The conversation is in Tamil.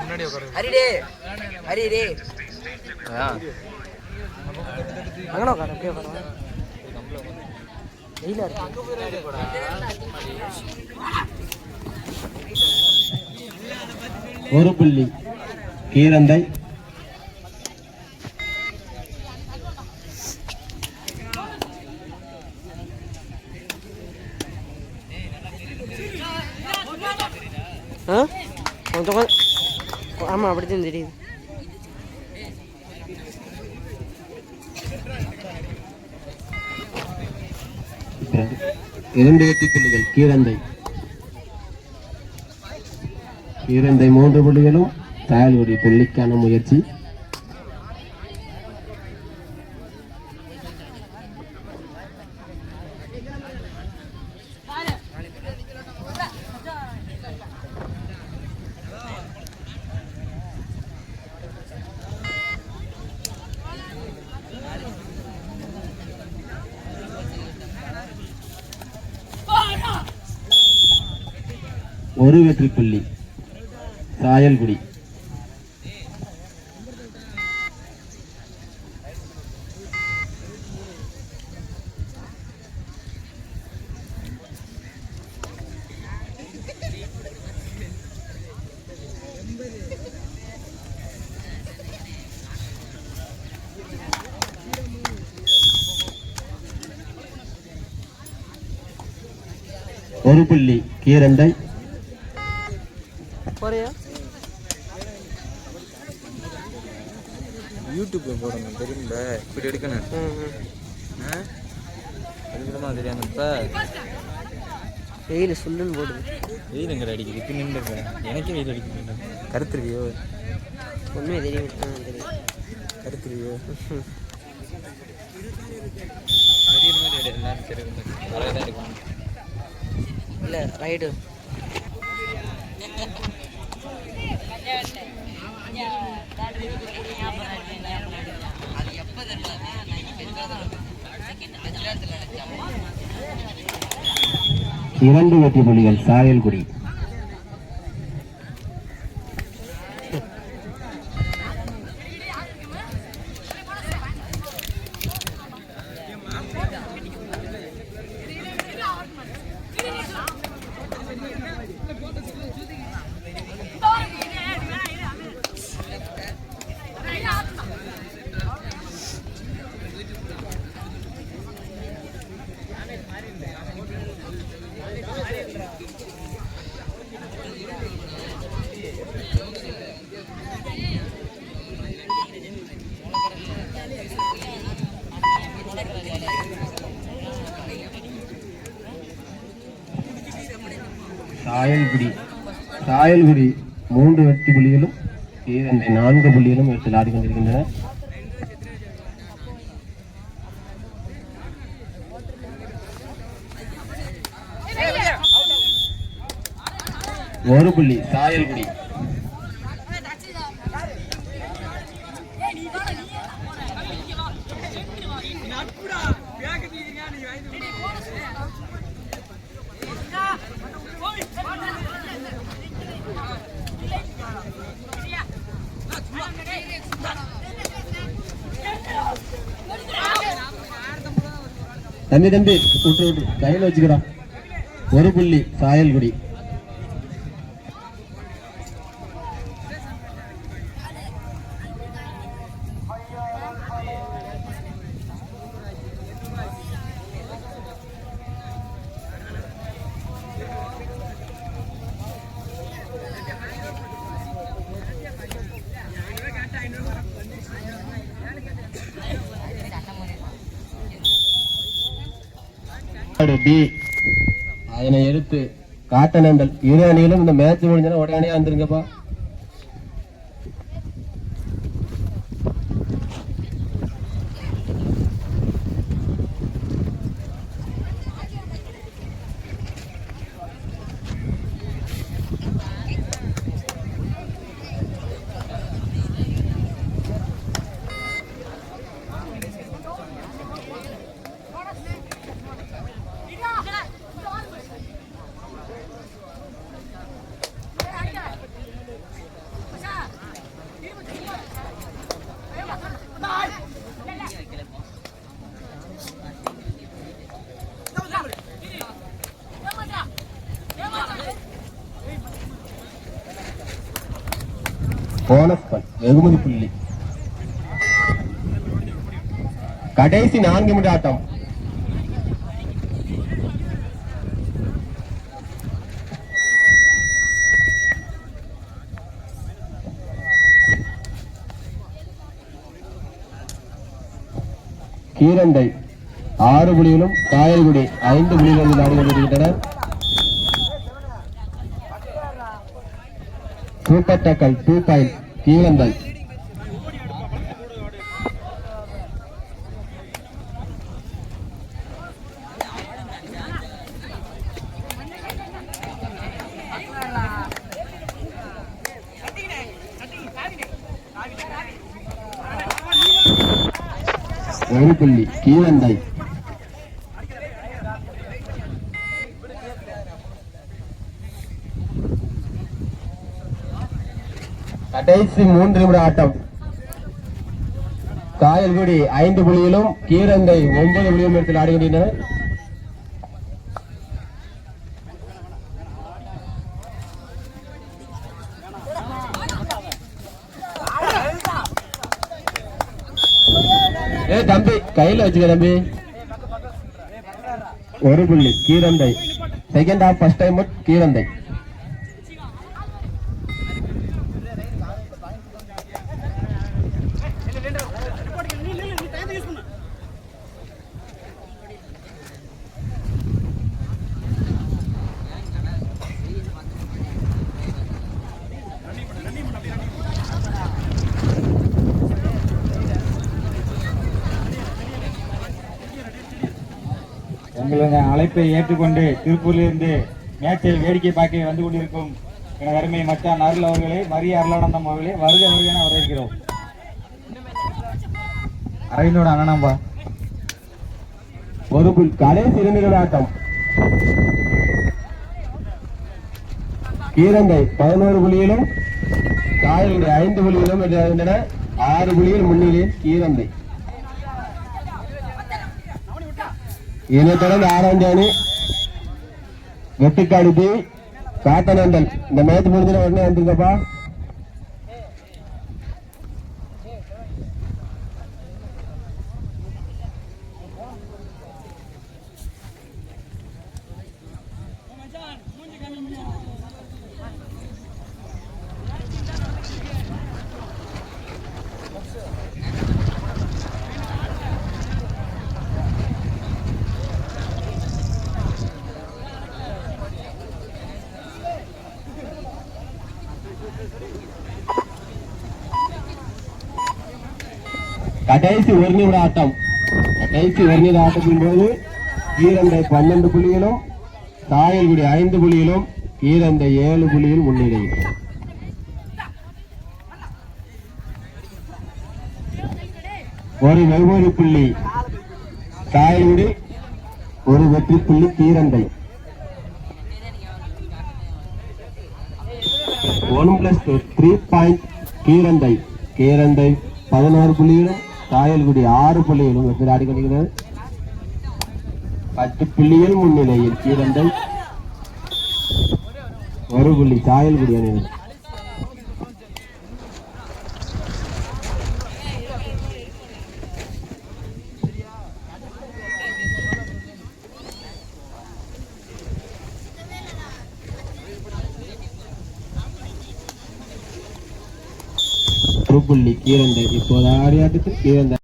முன்னாடி உட்காரு ஹரிடே ஹரிடே. அங்கன உட்காரு அப்படியே உட்காரு. வெயிலா இருக்கு. ஒரு புள்ளி. கீரந்தை. கொஞ்சம் கொஞ்சம் ஆமாம் அப்படித்தான் தெரியுது. இரண்டு வெற்றி புள்ளிகள் கீரந்தை கீரந்தை மூன்று புள்ளிகளும் தாயல்குடி புள்ளிக்கான முயற்சி. ஒரு வெற்றி புள்ளி சாயல்குடி. ஒரு புள்ளி. கீரண்டை. போறியா? யூடியூப்ல போடணும் தெரியும்ல? இப்படி எடுக்கணும்? அதுக்குமா தெரியாம இப்ப? வெயில் சுல்லுன்னு போடுது. வெயில் எங்கட அடிக்குது? இப்ப நின்று எனக்கே வெயில் அடிக்குது கருத்துருவியோ? ஒன்றுமே தெரியும் தெரியும். கருத்துருவியோ தெரியுற மாதிரி எடு எல்லாரும் தெரியும் அழகாக தான் எடுக்கணும் இரண்டு வெற்றி புள்ளிகள் சாயல்குடி. சாயல்குடி சாயல்குடி மூன்று வெற்றி புள்ளிகளும் கீரந்தை நான்கு புள்ளிகளும் எடுத்து ஆடி கொண்டிருக்கின்றன ஒரு புள்ளி சாயல்குடி தம்பி தம்பி விட்டு விட்டு கையில் வச்சுக்கடா. ஒரு புள்ளி சாயல்குடி. பி அதனை எடுத்து காட்டனண்டல் இரு அணியிலும் இந்த மேட்ச் முடிஞ்சனா உடனே வந்துருங்கப்பா. போனஸ் வெகுமதி புள்ளி. கடைசி நான்கு நிமிட ஆட்டம். கீரண்டை ஆறு புலிகளும் காயல்குடி ஐந்து புலிகளும் ஆடி கொண்டிருக்கின்றனர் சூப்பர் டக்கல் டூ பாயிண்ட் ஈழம்பல் ஒரு புள்ளி கீழந்தாய் கடைசி மூன்று நிமிட ஆட்டம். காயல்குடி ஐந்து புள்ளியிலும் கீரந்தை ஒன்பது புள்ளியும் எடுத்து ஆடுகின்றனர். ஏ தம்பி கையில வச்சுக்க தம்பி. ஒரு புள்ளி Keeranthai second half first time Keeranthai எங்களது அழைப்பை ஏற்றுக்கொண்டு திருப்பூரிலிருந்து மேட்சை வேடிக்கை பார்க்க வந்து கொண்டிருக்கும் எனது அருமை மச்சான் அருள் அவர்களே மரிய அருளானந்தம் அவர்களே வருக வருக என வரவேற்கிறோம். அரவிந்தோட அண்ணனம்பா. ஒரு புல் கடைசி இரண்டு ஆட்டம் கீரந்தை பதினோரு புள்ளியிலும் காயல்குடி ஐந்து புள்ளியிலும் ஆறு புள்ளியில் முன்னிலையில் கீரந்தை இதை தொடர்ந்து ஆறாம் தேதி வெட்டிக்காடு தி காத்தநந்தன் இந்த மேட்ச் முடிஞ்சிட உடனே வந்துருக்கப்பா கடைசி ஒரு நிமிட ஆட்டம் கடைசி ஒரு நிமிட ஆட்டத்தின் போது ஈரந்தை பன்னெண்டு புள்ளிகளும் தாயல்குடி ஐந்து புள்ளிகளும் ஈரந்தை ஏழு புள்ளியில் முன்னிலையில். ஒரு வெவ்வேறு புள்ளி தாயல்குடி ஒரு வெற்றி புள்ளி Keeranthai. One plus three point Keeranthai. Keeranthai பதினோரு புள்ளிகளும் காயல்குடி ஆறு புள்ளிகளும் வெற்றி ஆடிக்கொண்டிருக்கிறது பத்து புள்ளிகள் முன்னிலையில் கீரண்டை ஒரு புள்ளி காயல்குடி அணியினர். ஒரு புள்ளி கீரந்தை இப்போது ஆடியாட்டத்தில் கீரந்தை